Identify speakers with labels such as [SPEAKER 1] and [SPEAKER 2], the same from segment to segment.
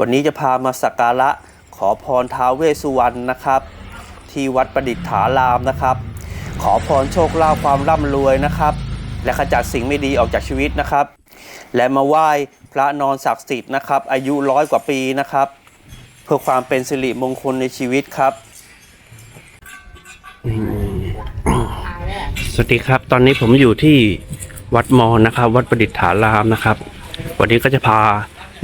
[SPEAKER 1] วันนี้จะพามาสักการะขอพรท้าวเวสุวรรณนะครับ ที่วัดประดิษฐารามนะครับ ขอพรโชคลาภความร่ำรวยนะครับ และขจัดสิ่งไม่ดีออกจากชีวิตนะครับ และมาไหว้พระนอนศักดิ์สิทธิ์นะครับ อายุร้อยกว่าปีนะครับ เพื่อความเป็นสิริมงคลในชีวิตครับสวัสดีครับ ตอนนี้ผมอยู่ที่วัดมอนะครับ วัดประดิษฐารามนะครับ วันนี้ก็จะพา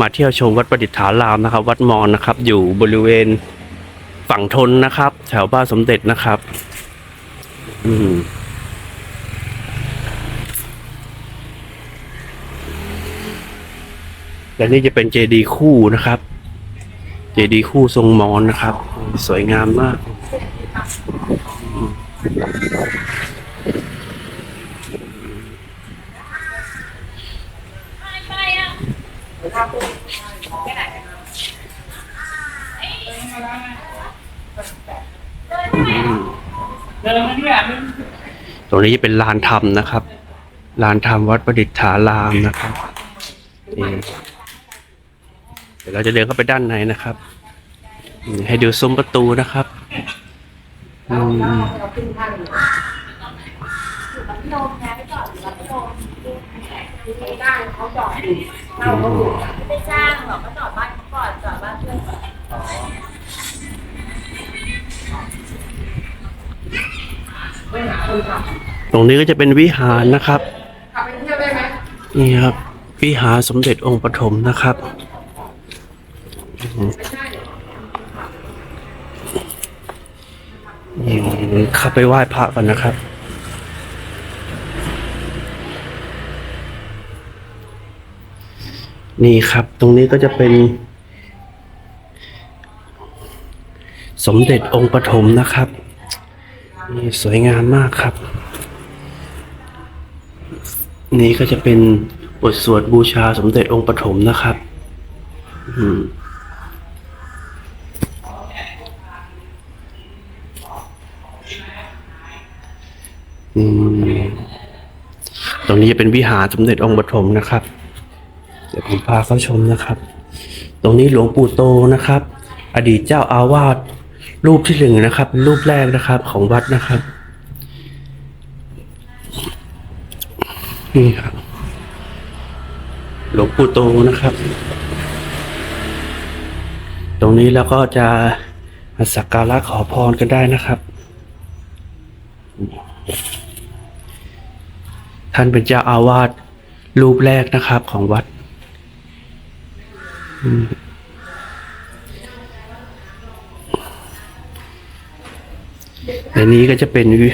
[SPEAKER 1] มาเที่ยวชมวัดประดิษฐารามนะครับ วัดมอญนะครับ อยู่บริเวณฝั่งทนนะครับ แถวบ้านสมเด็จนะครับ อืมและนี่จะเป็นเจดีย์คู่นะครับ เจดีย์คู่ทรงมอญนะครับ สวยงามมาก ตรงนี้จะเป็นลานธรรมนะครับ ลานธรรมวัดประดิษฐารามนะครับเดี๋ยวเราจะเดินเข้าไปด้านในนะครับ ให้ดูซุ้มประตูนะครับ อืม
[SPEAKER 2] ไม่จ้างหรอกก็จอดบ้านเขาก่อนจอดบ้านเพื่อนก่อน
[SPEAKER 1] ตรงนี้ก็จะเป็นวิหารนะครับนี่ครับ วิหารสมเด็จองค์ปฐมนะครับอืมนี่เข้าไปไหว้พระก่อนนะครับ นี่ครับตรงนี้ก็จะเป็น สมเด็จองค์ปฐมนะครับ นี่สวยงามมากครับ นี่ก็จะเป็นบทสวดบูชาสมเด็จองค์ปฐมนะครับ อืมอืมตรงนี้จะเป็นวิหารสมเด็จองค์ปฐมนะครับ เดี๋ยวผมพาเข้าชมนะครับ ตรงนี้หลวงปู่โตนะครับ อดีตเจ้าอาวาสรูปที่หนึ่งนะครับ รูปแรกนะครับของวัดนะครับ นี่ครับ หลวงปู่โตนะครับ ตรงนี้แล้วก็จะมาสักการะขอพรกันได้นะครับ ท่านเป็นเจ้าอาวาสรูปแรกนะครับของวัด และนี้ก็จะเป็นว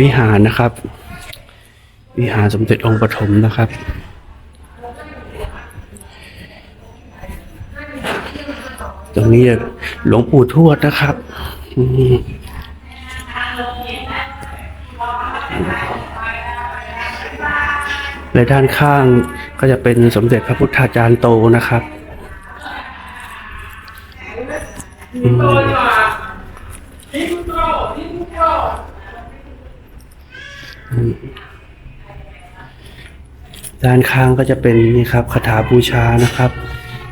[SPEAKER 1] วิหารนะครับ วิหารสมเด็จองค์ปฐมนะครับตรงนี้หลวงปู่ทวดนะครับและด้านข้างก็จะเป็นสมเด็จพระพุทธาจารย์โตนะครับอืม ด้านข้างก็จะเป็นนี่ครับคาถาบูชานะครับ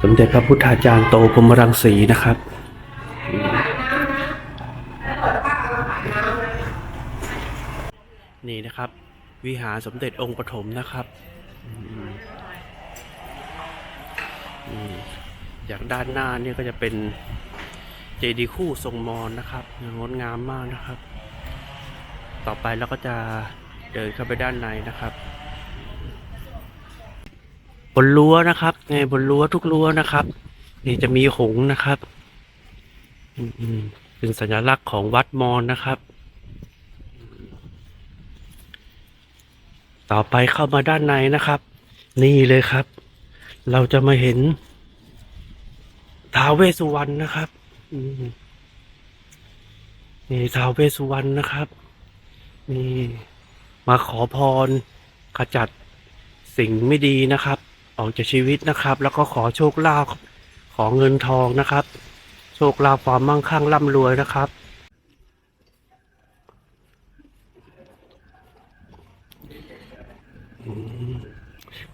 [SPEAKER 1] สมเด็จพระพุทธาจารย์โตพรมรังสีนะครับนี่นะครับ วิหารสมเด็จองค์ปฐมนะครับอืมอืมจากด้านหน้าเนี่ยก็จะเป็น เจดีย์คู่ทรงมอญนะครับงดงามมากนะครับ ต่อไปเราก็จะเดินเข้าไปด้านในนะครับ บนรั้วนะครับในบนรั้วทุกรั้วนะครับ นี่จะมีหงนะครับเป็นสัญลักษณ์ของวัดมอญนะครับ ต่อไปเข้ามาด้านในนะครับ นี่เลยครับ เราจะมาเห็นท้าวเวสสุวรรณนะครับ นี่ท้าวเวสสุวรรณนะครับ นี่มาขอพรขจัดสิ่งไม่ดีนะครับ ออกจากชีวิตนะครับ แล้วก็ขอโชคลาภขอเงินทองนะครับ โชคลาภความมั่งคั่งร่ำรวยนะครับ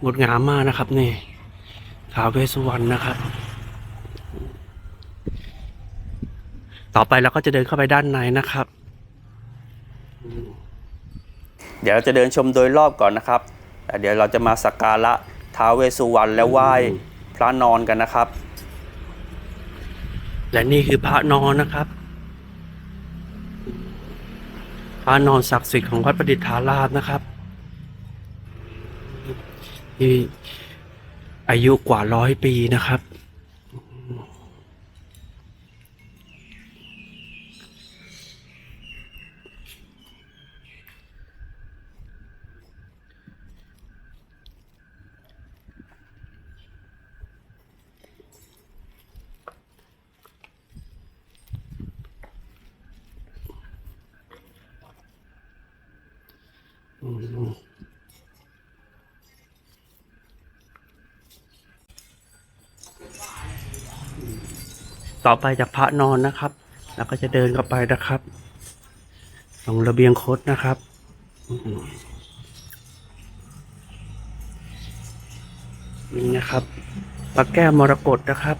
[SPEAKER 1] งดงามมากนะครับนี่ท้าวเวสสุวรรณนะครับ ต่อไปเราก็จะเดินเข้าไปด้านในนะครับ เดี๋ยวเราจะเดินชมโดยรอบก่อนนะครับแต่เดี๋ยวเราจะมาสักการะท้าวเวสสุวรรณและไหว้พระนอนกันนะครับ และนี่คือพระนอนนะครับ พระนอนศักดิ์สิทธิ์ของวัดประดิษฐารามนะครับที่อายุกว่าร้อยปีนะครับ ต่อไปจากพระนอนนะครับ แล้วก็จะเดินเข้าไปนะครับ ตรงระเบียงคดนะครับนี่นะครับพระแก้วมรกตนะครับ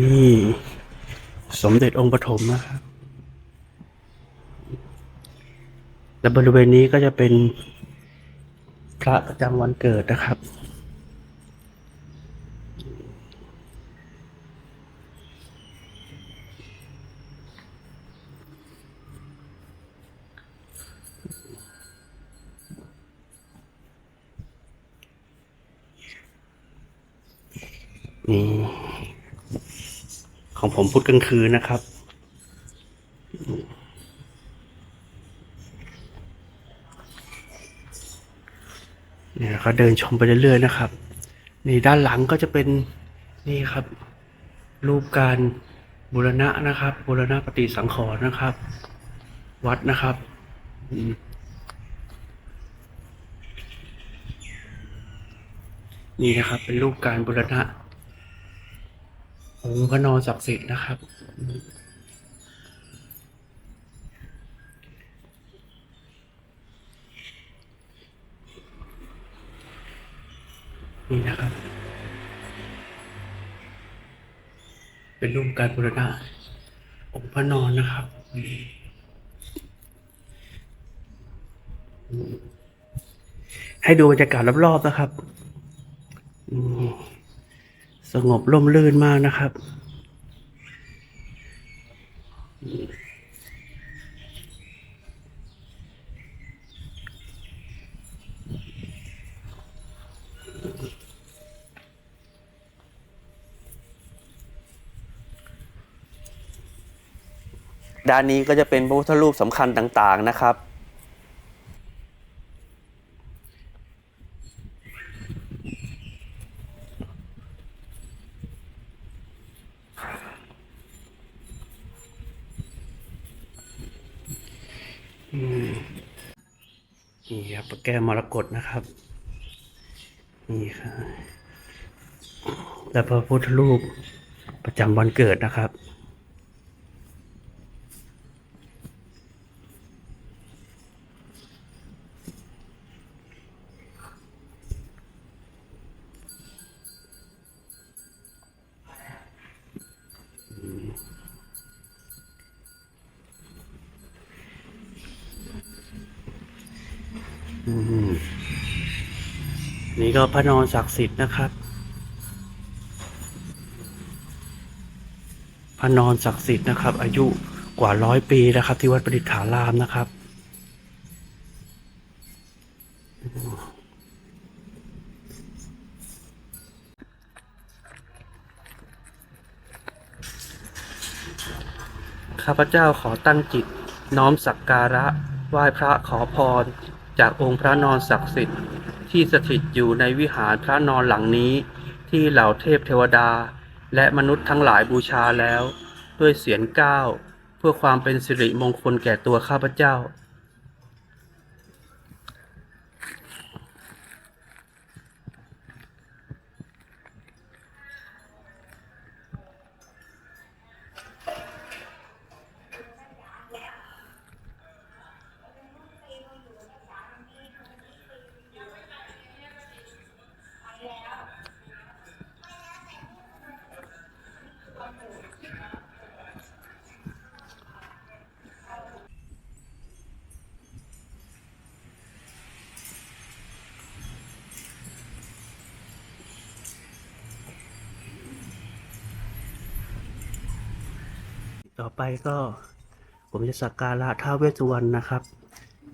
[SPEAKER 1] นี่ สมเด็จองค์ปฐมนะครับและบริเวณนี้ก็จะเป็นพระประจำวันเกิดนะครับ นี่ ของผมพุธกลางคืนนะครับ เนี่ยเขาเดินชมไปเรื่อยๆนะครับ นี่ด้านหลังก็จะเป็นนี่ครับ รูปการบูรณะนะครับ บูรณะปฏิสังขรณ์นะครับ วัดนะครับนี่นะครับเป็นรูปการบูรณะ องค์พระนอนศักดิ์สิทธิ์นะครับนี่นะครับ เป็นรูปการบูรณะองค์พระนอนนะครับให้ดูบรรยากาศรอบๆนะครับ อืม สงบร่มรื่นมากนะครับ ด้านนี้ก็จะเป็นพระพุทธรูปสำคัญต่างๆนะครับ นี่ครับแก้มรกตนะครับ นี่ครับและพระพุทธรูปประจำวันเกิดนะครับ นี่ก็พระนอนศักดิ์สิทธิ์นะครับ พระนอนศักดิ์สิทธิ์นะครับ อายุกว่าร้อยปีนะครับ ที่วัดประดิษฐารามนะครับข้าพเจ้าขอตั้งจิตน้อมสักการะไหว้พระขอพร จากองค์พระนอนศักดิ์สิทธิ์ที่สถิตอยู่ในวิหารพระนอนหลังนี้ ที่เหล่าเทพเทวดา และมนุษย์ทั้งหลายบูชาแล้ว ด้วยเสียงก้าวเพื่อความเป็นสิริมงคลแก่ตัวข้าพเจ้า ต่อไปก็ผมจะสักการะท้าวเวสสุวรรณนะครับ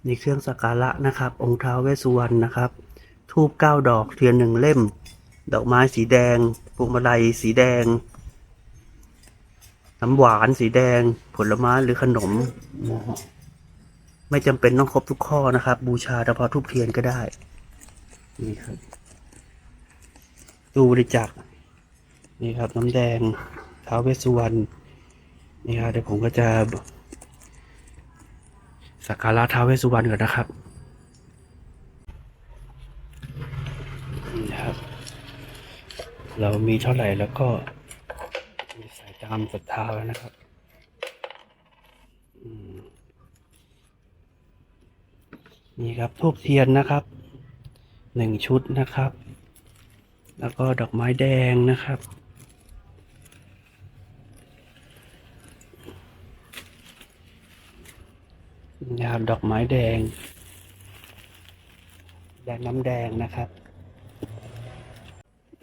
[SPEAKER 1] ในเครื่องสักการะนะครับ องค์ท้าวเวสสุวรรณนะครับทูบเก้าดอกเทียนหนึ่งเล่ม ดอกไม้สีแดงพวงมาลัยสีแดง น้ำหวานสีแดง ผลไม้หรือขนม ไม่จำเป็นต้องครบทุกข้อนะครับ บูชาเฉพาะทูบเทียนก็ได้ นี่ครับตู้บริจาคนี่ครับ น้ำแดงท้าวเวสสุวรรณ นี่ครับเดี๋ยวผมก็จะสักการะท้าวเวสสุวรรณก่อนนะครับนี่นะครับ เรามีเท่าไหร่แล้วก็ใส่ตามศรัทธาแล้วนะครับนี่ครับทูบเทียนนะครับหนึ่งชุดนะครับ แล้วก็ดอกไม้แดงนะครับ นะครับ ดอกไม้แดง แดงน้ำแดงนะครับ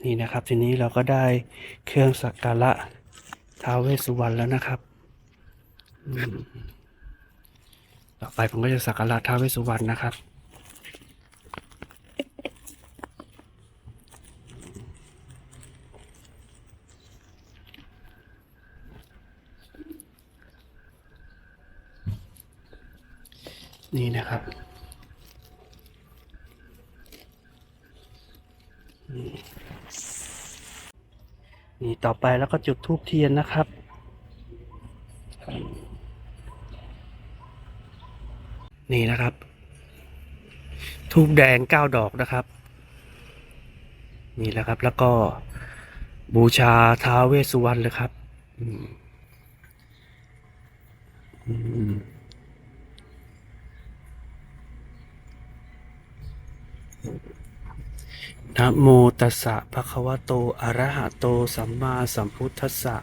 [SPEAKER 1] นี่นะครับทีนี้เราก็ได้เครื่องสักการะท้าวเวสสุวรรณแล้วนะครับต่อไปผมก็จะสักการะท้าวเวสสุวรรณนะครับ นี่นะครับ นี่ ต่อไปแล้วก็จุดทูบเทียนนะครับ นี่นะครับทูบแดงเก้าดอกนะครับ นี่แหละครับแล้วก็บูชาท้าเวสสุวรรณเลยครับ อืมอืม นะโมตัสสะภะคะวะโต อะระหะโต สัมมาสัมพุทธัสสะ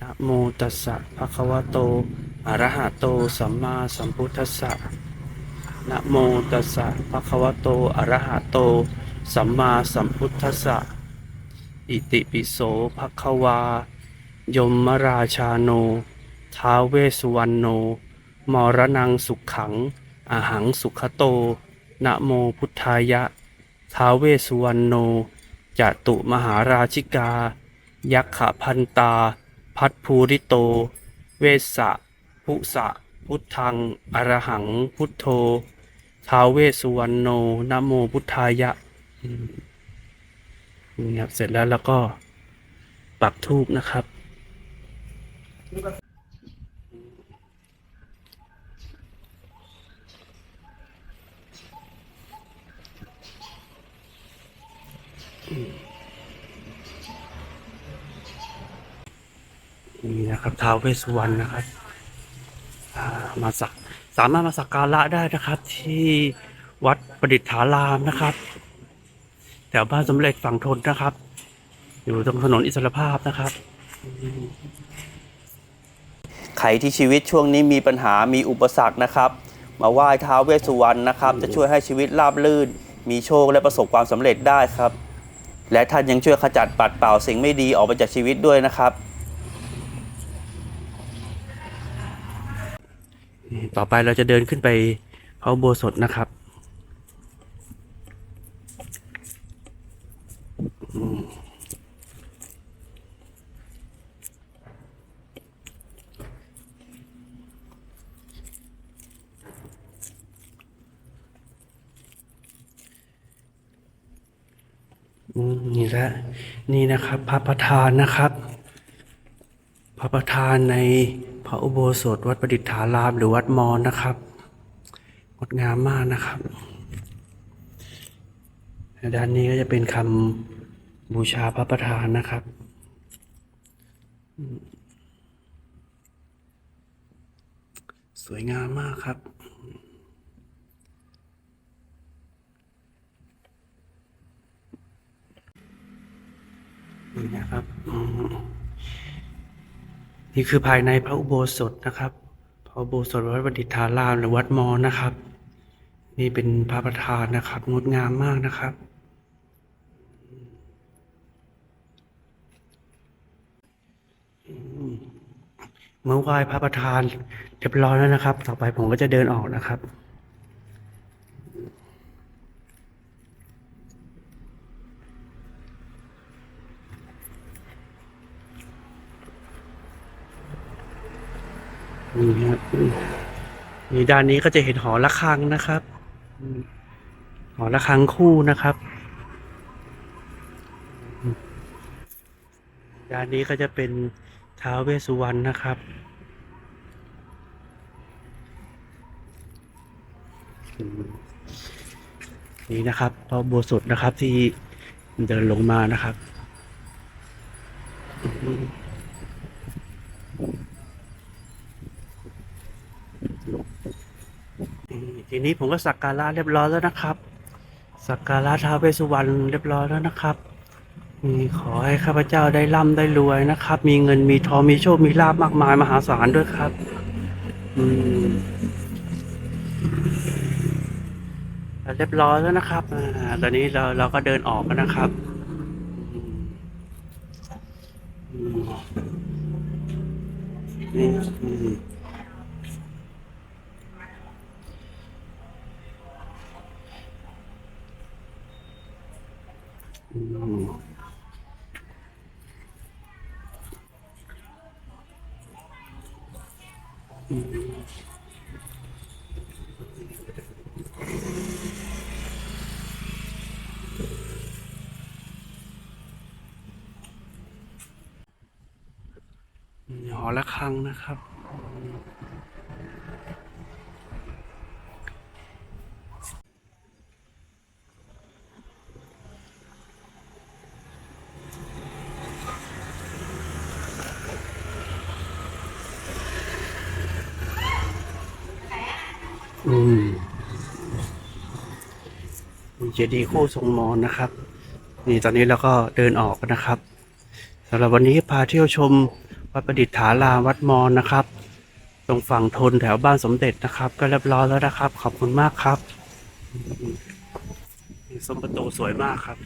[SPEAKER 1] นะโมตัสสะภะคะวะโต อะระหะโต สัมมาสัมพุทธัสสะนะโมตัสสะภะคะวะโต อะระหะโต สัมมาสัมพุทธัสสะ อิติปิโสภะคะวา ยมราชาโน ท้าเวสุวรรณโน มรณังสุขขังอาหังสุขโต นะโมพุทธายะ ท้าเวสุวรรณโนจตุมหาราชิกา ยักขพันตา พัทภูริโต เวสสะภุสะ พุทธัง อรหัง พุทโธ ท้าเวสุวรรณโนนะโมพุทธายะนี่ครับ เสร็จแล้วแล้วก็ปักทูปนะครับนะครับ ท้าวเวสสุวรรณนะครับมาสักสามารถมาสักการะได้นะครับ ที่วัดประดิษฐารามนะครับแถวบ้านสมเด็จฝั่งทนนะครับ อยู่ตรงถนนอิสรภาพนะครับ ใครที่ชีวิตช่วงนี้มีปัญหามีอุปสรรคนะครับ มาไหว้ท้าวเวสสุวรรณนะครับ จะช่วยให้ชีวิตราบรื่น มีโชคและประสบความสำเร็จได้ครับ และท่านยังช่วยขจัดปัดเป่าสิ่งไม่ดีออกไปจากชีวิตด้วยนะครับ ต่อไปเราจะเดินขึ้นไปพระอุโบสถนะครับอือนี่แหละนี่นะครับ พระประธานนะครับ พระประธานใน ระอุโบสถวัดประดิษฐารามหรือวัดมอญนะครับ งดงามมากนะครับ ด้านนี้ก็จะเป็นคำบูชาพระประธานนะครับ สวยงามมากครับนี่นะครับ นี่คือภายในพระอุโบสถนะครับ พระอุโบสถวัดบดิตารามหรือวัดมอนะครับ นี่เป็นพระประธานนะครับ งดงามมากนะครับ เมื่อไหว้พระประธานเรียบร้อยแล้วนะครับ ต่อไปผมก็จะเดินออกนะครับ นี่ครับนี่ด้านนี้ก็จะเห็นหอระฆังนะครับ หอระฆังคู่นะครับ ด้านนี้ก็จะเป็นท้าวเวสสุวรรณนะครับนี่นะครับพระอุโบัวสดนะครับที่เดินลงมานะครับอืม ทีนี้ผมก็สักการะเรียบร้อยแล้วนะครับ สักการะท้าวเวสสุวรรณเรียบร้อยแล้วนะครับนี่ขอให้ข้าพเจ้าได้ร่ำได้รวยนะครับ มีเงินมีทองมีโชคมีลาบมากมายมหาศาลด้วยครับ อืมเรียบร้อยแล้วนะครับอ่าตอนนี้เราเราก็เดินออกกันนะครับอืมอืมนี่อืม อืมอืม หอระฆังนะครับ อืมมีเจดีย์คู่ทรงมอนนะครับ นี่ตอนนี้เราก็เดินออกนะครับสำหรับวันนี้พาเที่ยวชมวัดประดิษฐารามวัดมอนนะครับ ตรงฝั่งทนแถวบ้านสมเด็จนะครับ ก็เรียบร้อยแล้วนะครับ ขอบคุณมากครับอืมนี่ซุ้มประตูสวยมากครับ